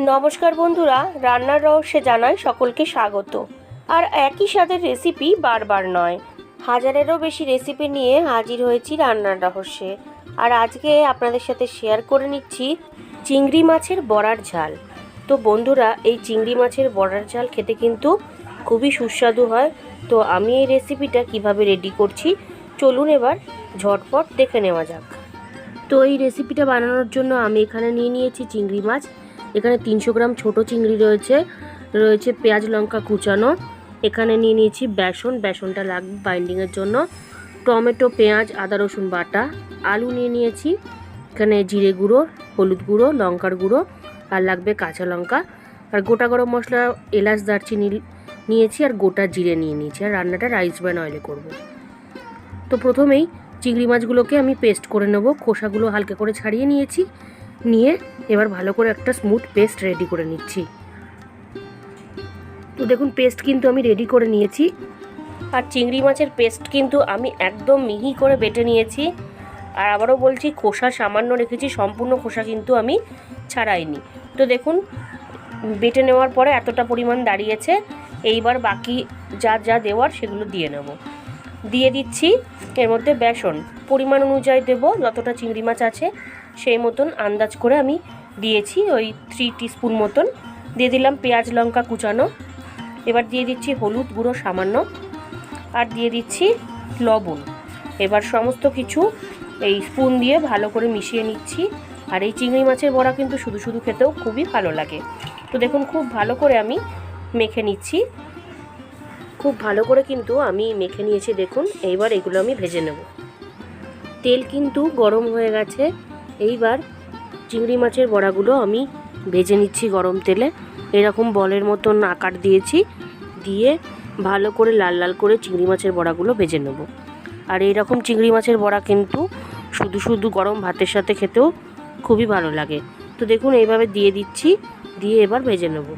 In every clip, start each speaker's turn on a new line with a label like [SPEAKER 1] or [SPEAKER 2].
[SPEAKER 1] নমস্কার বন্ধুরা, রান্নার রহস্যে জানাই সকলকে স্বাগত। আর একই স্বাদের রেসিপি বারবার নয়, হাজারেরও বেশি রেসিপি নিয়ে হাজির হয়েছি রান্নার রহস্যে। আর আজকে আপনাদের সাথে শেয়ার করে নিচ্ছি চিংড়ি মাছের বড়ার ঝাল। তো বন্ধুরা, এই চিংড়ি মাছের বড়ার ঝাল খেতে কিন্তু খুবই সুস্বাদু হয়। তো আমি এই রেসিপিটা কীভাবে রেডি করছি, চলুন এবার ঝটপট দেখে নেওয়া যাক। তো এই রেসিপিটা বানানোর জন্য আমি এখানে নিয়ে নিয়েছি চিংড়ি মাছ। এখানে তিনশো গ্রাম ছোট চিংড়ি রয়েছে রয়েছে পেঁয়াজ লঙ্কা কুচানো। এখানে নিয়ে নিয়েছি বেসন, বেসনটা লাগবে বাইন্ডিংয়ের জন্য। টমেটো, পেঁয়াজ, আদা, রসুন বাটা। আলু নিয়ে নিয়েছি, এখানে জিরে গুঁড়ো, হলুদ গুঁড়ো, লঙ্কার গুঁড়ো, আর লাগবে কাঁচা লঙ্কা। আর গোটা গরম মশলা, এলাচ, দারচিনি নিয়েছি, আর গোটা জিরে নিয়ে নিয়েছি। আর রান্নাটা রাইস ব্যান অয়েলে করব। তো প্রথমেই চিংড়ি মাছগুলোকে আমি পেস্ট করে নেব। খোসাগুলো হালকা করে ছাড়িয়ে নিয়েছি। নিয়ে এবার ভালো করে একটা স্মুথ পেস্ট রেডি করে নিচ্ছি। তো দেখুন পেস্ট কিন্তু আমি রেডি করে নিয়েছি। আর চিংড়ি মাছের পেস্ট কিন্তু আমি একদম মিহি করে বেটে নিয়েছি। আর আবারও বলছি, খোসা সামান্য রেখেছি, সম্পূর্ণ খোসা কিন্তু আমি ছাড়াইনি। তো দেখুন, বেটে নেওয়ার পরে এতটা পরিমাণ দাঁড়িয়েছে। এইবার বাকি যা যা দেওয়ার সেগুলো দিয়ে নেব। দিয়ে দিচ্ছি এর মধ্যে বেসন। পরিমাণ অনুযায়ী দেবো, যতটা চিংড়ি মাছ আছে। সেই মতন আন্দাজ করে আমি দিয়েছি, ওই থ্রি টিস্পুন মতন। দিয়ে দিলাম পেঁয়াজ লঙ্কা কুচানো। এবার দিয়ে দিচ্ছি হলুদ গুঁড়ো সামান্য। আর দিয়ে দিচ্ছি লবণ। এবার সমস্ত কিছু এই স্পুন দিয়ে ভালো করে মিশিয়ে নিচ্ছি। আর এই চিংড়ি মাছের বড়া কিন্তু শুধু শুধু খেতেও খুবই ভালো লাগে। তো দেখুন, খুব ভালো করে আমি মেখে নিচ্ছি। খুব ভালো করে কিন্তু আমি মেখে নিয়েছি, দেখুন। এইবার এগুলো আমি ভেজে নেব। তেল কিন্তু গরম হয়ে গেছে। এইবার চিংড়ি মাছের বড়াগুলো আমি ভেজে নিচ্ছি গরম তেলে। এরকম বলের মতন আকার দিয়েছি, দিয়ে ভালো করে লাল লাল করে চিংড়ি মাছের বড়াগুলো ভেজে নেব। আর এইরকম চিংড়ি মাছের বড়া কিন্তু শুধু শুধু গরম ভাতের সাথে খেতেও খুবই ভালো লাগে। তো দেখুন, এইভাবে দিয়ে দিচ্ছি, দিয়ে এবার ভেজে নেব।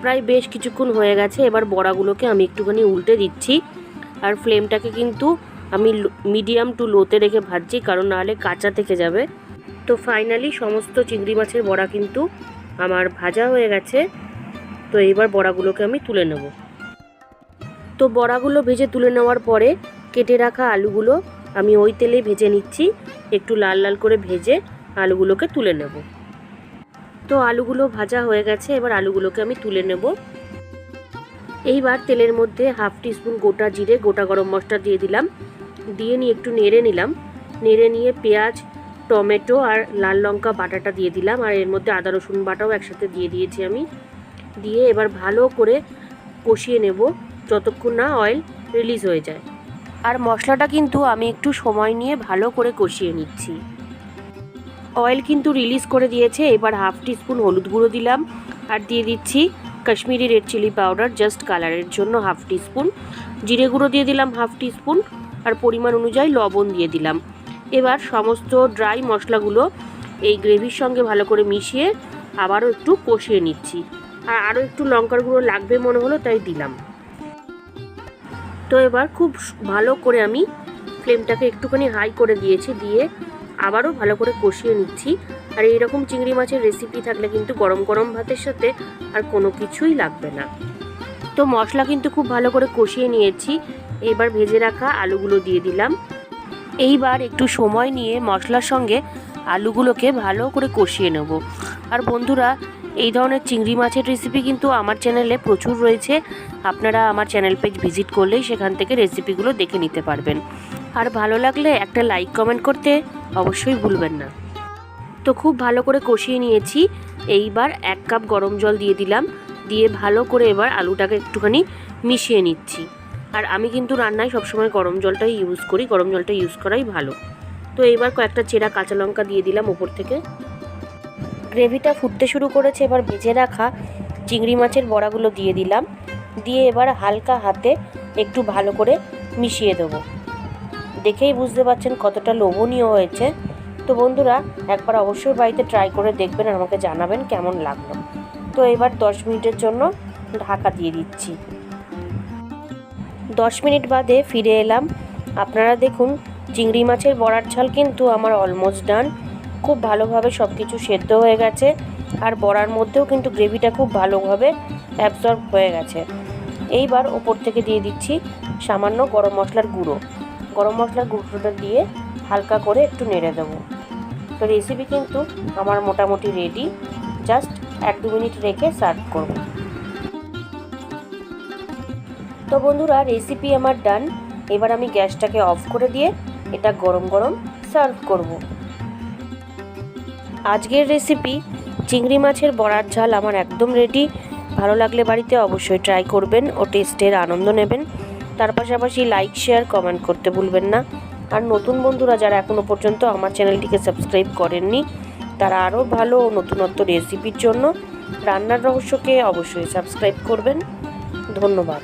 [SPEAKER 1] প্রায় বেশ কিছুক্ষণ হয়ে গেছে, এবার বড়াগুলোকে আমি একটুখানি উল্টে দিচ্ছি। আর ফ্লেমটাকে কিন্তু আমি মিডিয়াম টু লোতে রেখে ভাজছি, কারণ নাহলে কাঁচা থেকে যাবে। তো ফাইনালি সমস্ত চিংড়ি মাছের বড়া কিন্তু আমার ভাজা হয়ে গেছে। তো এইবার বড়াগুলোকে আমি তুলে নেব। তো বড়াগুলো ভেজে তুলে নেওয়ার পরে কেটে রাখা আলুগুলো আমি ওই তেলে ভেজে নিচ্ছি। একটু লাল লাল করে ভেজে আলুগুলোকে তুলে নেব। তো আলুগুলো ভাজা হয়ে গেছে, এবার আলুগুলোকে আমি তুলে নেব। এইবার তেলের মধ্যে হাফ টিস্পুন গোটা জিরে, গোটা গরম মশলা দিয়ে দিলাম। দিয়ে নিয়ে একটু নেড়ে নিলাম। নেড়ে নিয়ে পেঁয়াজ, টমেটো আর লাল লঙ্কা বাটাটা দিয়ে দিলাম। আর এর মধ্যে আদা, রসুন বাটাও একসাথে দিয়ে দিয়েছি আমি। দিয়ে এবার ভালো করে কষিয়ে নেব যতক্ষণ না অয়েল রিলিজ হয়ে যায়। আর মশলাটা কিন্তু আমি একটু সময় নিয়ে ভালো করে কষিয়ে নিচ্ছি। অয়েল কিন্তু রিলিজ করে দিয়েছে। এবার হাফ টিস্পুন হলুদ গুঁড়ো দিলাম। আর দিয়ে দিচ্ছি Kashmiri red chilli powder just কালারের জন্য হাফ টিস্পুন জিরে গুঁড়ো দিয়ে দিলাম হাফ টিস্পুন আর পরিমাণ অনুযায়ী লবণ দিয়ে দিলাম। এবার সমস্ত ড্রাই মশলাগুলো এই গ্রেভির সঙ্গে ভালো করে মিশিয়ে আবারও একটু কষিয়ে নিচ্ছি। আর আরও একটু লঙ্কার গুঁড়ো লাগবে মনে হলো, তাই দিলাম। তো এবার খুব ভালো করে আমি ফ্লেমটাকে একটুখানি হাই করে দিয়েছি, দিয়ে আবারও ভালো করে কষিয়ে নিচ্ছি। আর এইরকম চিংড়ি মাছের রেসিপি থাকলে কিন্তু গরম গরম ভাতের সাথে আর কোনো কিছুই লাগবে না। তো মশলা কিন্তু খুব ভালো করে কষিয়ে নিয়েছি। এবার ভেজে রাখা আলুগুলো দিয়ে দিলাম। এইবার একটু সময় নিয়ে মশলার সঙ্গে আলুগুলোকে ভালো করে কষিয়ে নেব। আর বন্ধুরা, এই ধরনের চিংড়ি মাছের রেসিপি কিন্তু আমার চ্যানেলে প্রচুর রয়েছে। আপনারা আমার চ্যানেল পেজ ভিজিট করলেই সেখান থেকে রেসিপিগুলো দেখে নিতে পারবেন। আর ভালো লাগলে একটা লাইক কমেন্ট করতে অবশ্যই ভুলবেন না। তো খুব ভালো করে কষিয়ে নিয়েছি। এইবার এক কাপ গরম জল দিয়ে দিলাম। দিয়ে ভালো করে এবার আলুটাকে একটুখানি মিশিয়ে নিচ্ছি। আর আমি কিন্তু রান্নায় সবসময় গরম জলটাই ইউজ করি, গরম জলটা ইউজ করাই ভালো। তো এবার কয়েকটা চেরা কাঁচা লঙ্কা দিয়ে দিলাম ওপর থেকে। গ্রেভিটা ফুটতে শুরু করেছে, এবার ভেজে রাখা চিংড়ি মাছের বড়াগুলো দিয়ে দিলাম। দিয়ে এবার হালকা হাতে একটু ভালো করে মিশিয়ে দেবো। দেখেই বুঝতে পারছেন কতটা লোভনীয় হয়েছে। তো বন্ধুরা, একবার অবশ্যই বাড়িতে ট্রাই করে দেখবেন আর আমাকে জানাবেন কেমন লাগল। তো এবার দশ মিনিটের জন্য ঢাকা দিয়ে দিচ্ছি। দশ মিনিট বাদে ফিরে এলাম। আপনারা দেখুন, চিংড়ি মাছের বড়ার ঝাল কিন্তু আমার অলমোস্ট ডান খুব ভালোভাবে সব কিছু সেদ্ধ হয়ে গেছে, আর বড়ার মধ্যেও কিন্তু গ্রেভিটা খুব ভালোভাবে অ্যাবজর্ব হয়ে গেছে। এইবার ওপর থেকে দিয়ে দিচ্ছি সামান্য গরম মশলার গুঁড়ো। গরম মশলার গুঁড়োটা দিয়ে হালকা করে একটু নেড়ে দেবো। তো রেসিপি কিন্তু আমার মোটামুটি রেডি জাস্ট এক দু মিনিট রেখে সার্ভ করব। তো বন্ধুরা রেসিপি আমার ডান এবার আমি গ্যাসটাকে অফ করে দিয়ে এটা গরম গরম সার্ভ করব। আজকের রেসিপি চিংড়ি মাছের বড়ার ঝাল আমার একদম রেডি ভালো লাগলে বাড়িতে অবশ্যই ট্রাই করবেন ও টেস্টের আনন্দ নেবেন। তার পাশাপাশি লাইক শেয়ার কমেন্ট করতে ভুলবেন না। আর নতুন বন্ধুরা যারা এখনও পর্যন্ত আমার চ্যানেলটিকে সাবস্ক্রাইব করেননি, তারা আরও ভালো ও নতুনত্ব রেসিপির জন্য রান্নার রহস্যকে অবশ্যই সাবস্ক্রাইব করবেন। ধন্যবাদ।